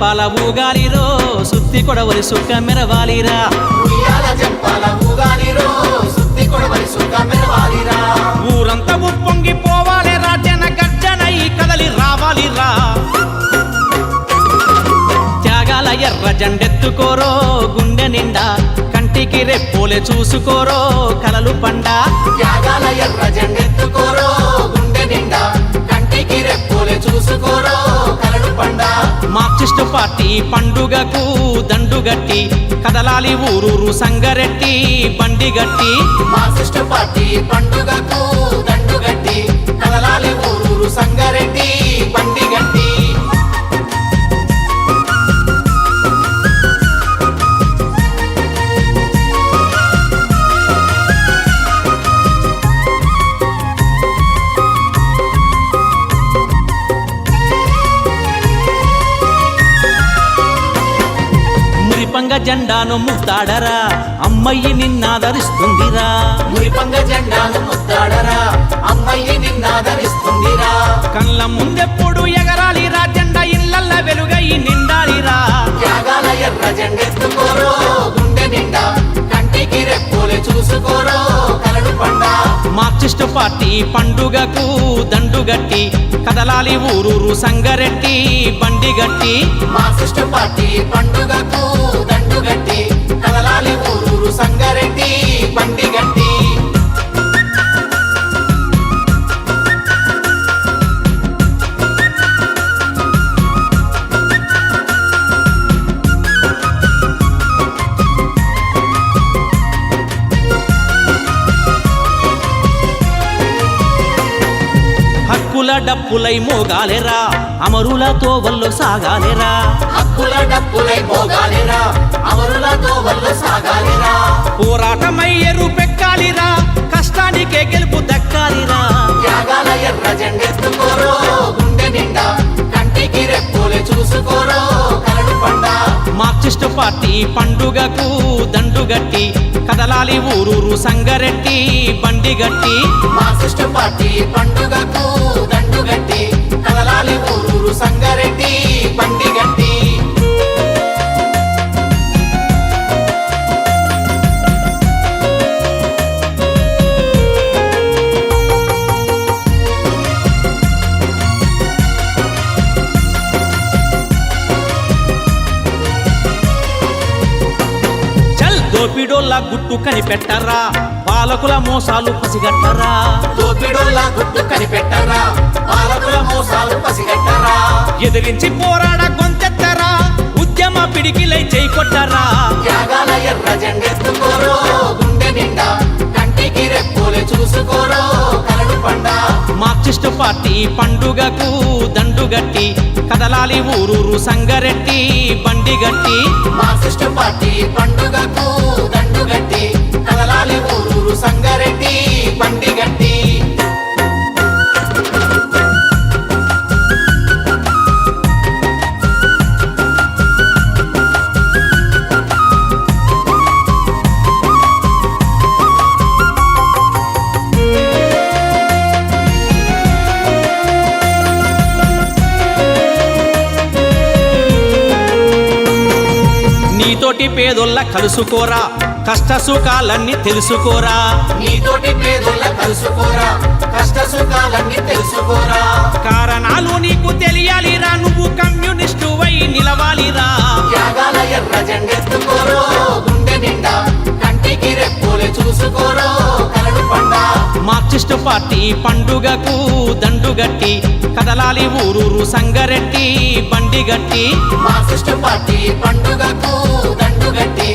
జంపాల ఊగాలిరో సుత్తి కొడవలి సుక్క మెరవాలిరా. ఊరంతా ఉప్పొంగి పోవాలి రాజన గర్జన ఈ కదలి రావాలిరా. త్యాగాల ఎర్ర జెండెత్తుకోరో గుండె నిండా కంటికి రెప్పోలే చూసుకోరో కలలు పండా. త్యాగాల ఎర్ర జెండెత్తుకోరో గుండె నిండా కంటికి రెప్పులే చూసుకోరో కలడు పండ. మార్క్సిస్టు పార్టీ పండుగకు దండుగట్టి కదలాలి ఊరూరు సంగరెట్టి బండిగట్టి మార్క్సిస్ట్ పార్టీ పండుగకు జెండాను ముత్తాడరా అమ్మయ్యి నిన్నాదరిస్తుందిరా. మురిపంగ జెండాను ముద్దాడరా. అమ్మయ్యి నిన్నాదరిస్తుందిరా. కళ్ళ ముందెప్పుడు ఎగరాలిరా. జెండా ఇళ్ళల్ల వెలుగై నిండాలిరా. త్యాగాల ఎర్ర జెండెత్తుకోరో. గుండె నిండా కంటికి రెప్పులే చూసుకోరో. కలడు పండ. మార్క్సిస్టు పార్టీ పండుగకు దండుగట్టి కదలాలి ఊరూరు సంగరెట్టి బండిగట్టి మార్క్సిస్ట్ పార్టీ పండుగకు దండుగట్టి కదలాలి ఊరూరు సంగారెడ్డి బండి హక్కుల డప్పులై మోగాలెరా అమరులతో వల్ల సాగాలెరా. హక్కుల డప్పులై మోగాలెరా అమరులతో వల్ల సాగాలెరా. పండుగకు దండుగట్టి కదలాలి ఊరూరు సంగరెట్టి బండిగట్టి గట్టి. పార్టీ పండుగకు దోపిడోళ్ళ గుట్టు కనిపెట్టరా? పాలకుల మోసాలు పసిగట్టరా? దోపిడోళ్ళ గుట్టు కనిపెట్టరా? పాలకుల మోసాలు పసిగట్టరా? ఎదిరించి పోరాడ గొంతెత్తరా? ఉద్యమ పిడికిలై చేయి కొట్టరా? త్యాగాల ఎర్ర జెండెత్తుకోరో గుండె నిండా కంటికి రెప్పులే చూసుకోరో కలడు పండ. మార్క్సిస్టు పార్టీ పండుగకు దండుగట్టి కదలాలి ఊరూరు సంగరెట్టి బండిగట్టి మార్క్సిస్ట్ పార్టీ పండుగకు నీతోటి పేదోళ్ళ కలుసుకోరా కష్ట సుఖాలన్నీ తెలుసుకోరా. నీతోటి పేదోళ్ళ కలుసుకోరా కష్ట సుఖాలన్నీ తెలుసుకోరా. కారణాలు నీకు తెలియాలిరా నువ్వు కమ్యూనిస్టు వై నిలవాలిరా. త్యాగాల ఎర్ర జెండెత్తుకోరో గుండె నిండా కంటికి రెప్పులే చూసుకోరో. మార్క్సిస్టు పార్టీ పండుగకు దండుగట్టి కదలాలి ఊరూరు సంగరెట్టి బండిగట్టి మార్క్సిస్ట్ పార్టీ పండుగకు దండుగట్టి